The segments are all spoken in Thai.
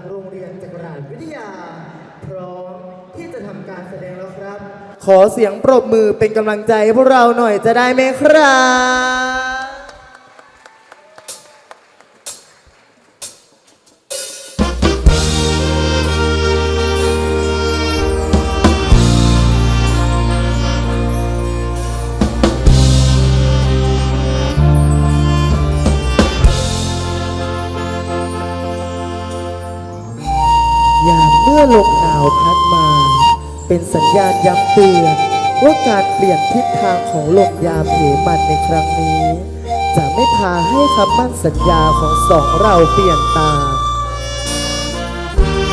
ากโรงเรียนจักราชวิทยา พร้อมที่จะทำการแสดงแล้วครับ ขอเสียงปรบมือเป็นกำลังใจให้พวกเราหน่อยจะได้ไหมครับ ยามเมื่อลมหนาวพัดมา เป็นสัญญาณย้ำเตือนว่าการเปลี่ยนทิศทางของลมยามเหมันในครั้งนี้ จะไม่พาให้คำมั่นสัญญาของสองเราเปลี่ยนตา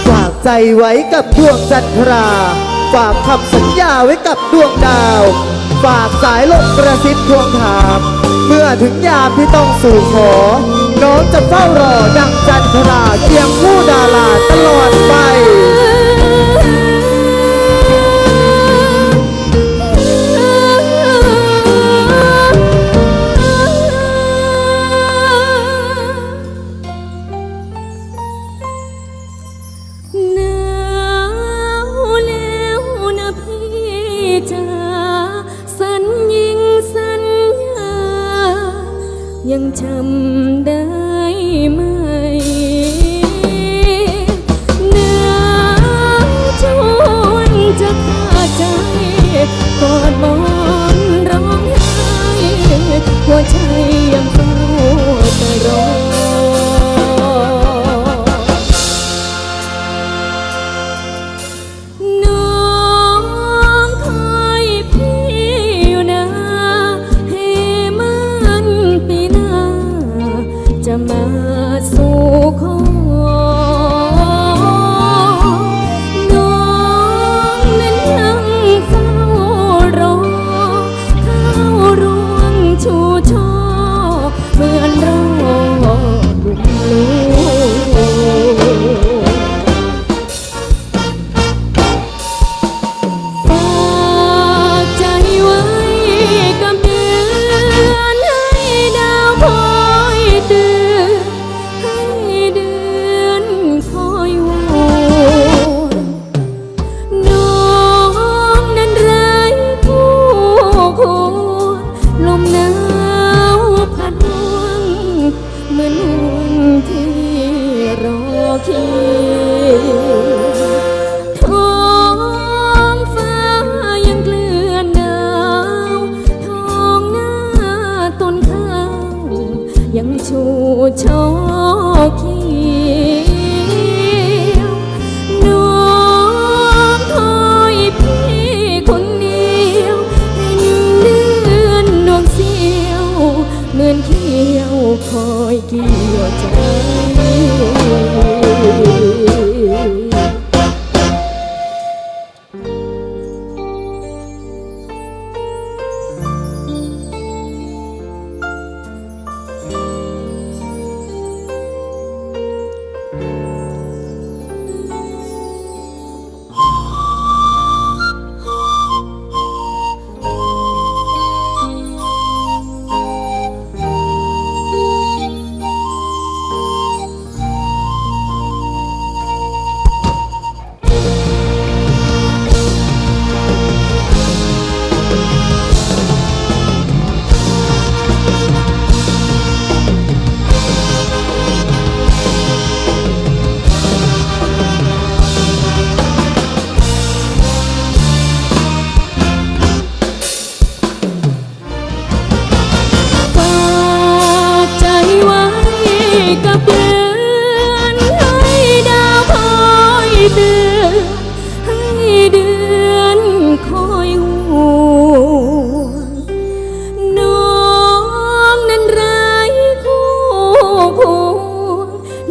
ฝากใจไว้กับดวงจันทรา ฝากคำสัญญาไว้กับดวงดาว ฝากสายลมกระซิบทวงถาม เมื่อถึงยามที่ต้องสู่ขอ น้องจะเฝ้ารอดังจันทราเคียงคู่ดาราตลอดไป ใจ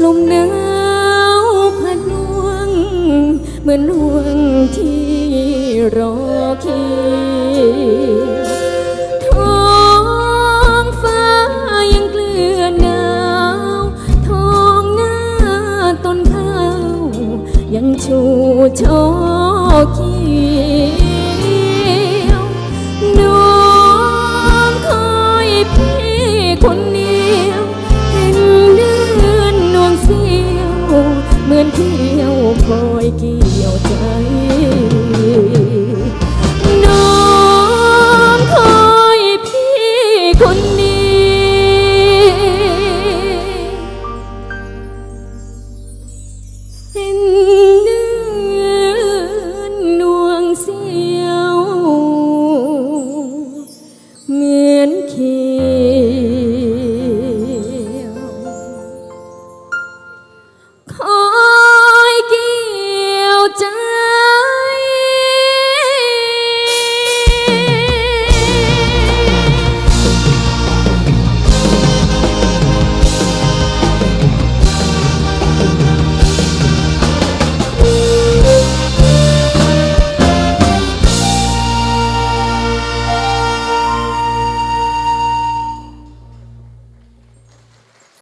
ลมหนาวพัดลวง เหมือนห่วงที่รอเคียงท้องฟ้ายังเกลือนหนาวท้องหน้าต้นข้าวยังชูช่อ Mikey.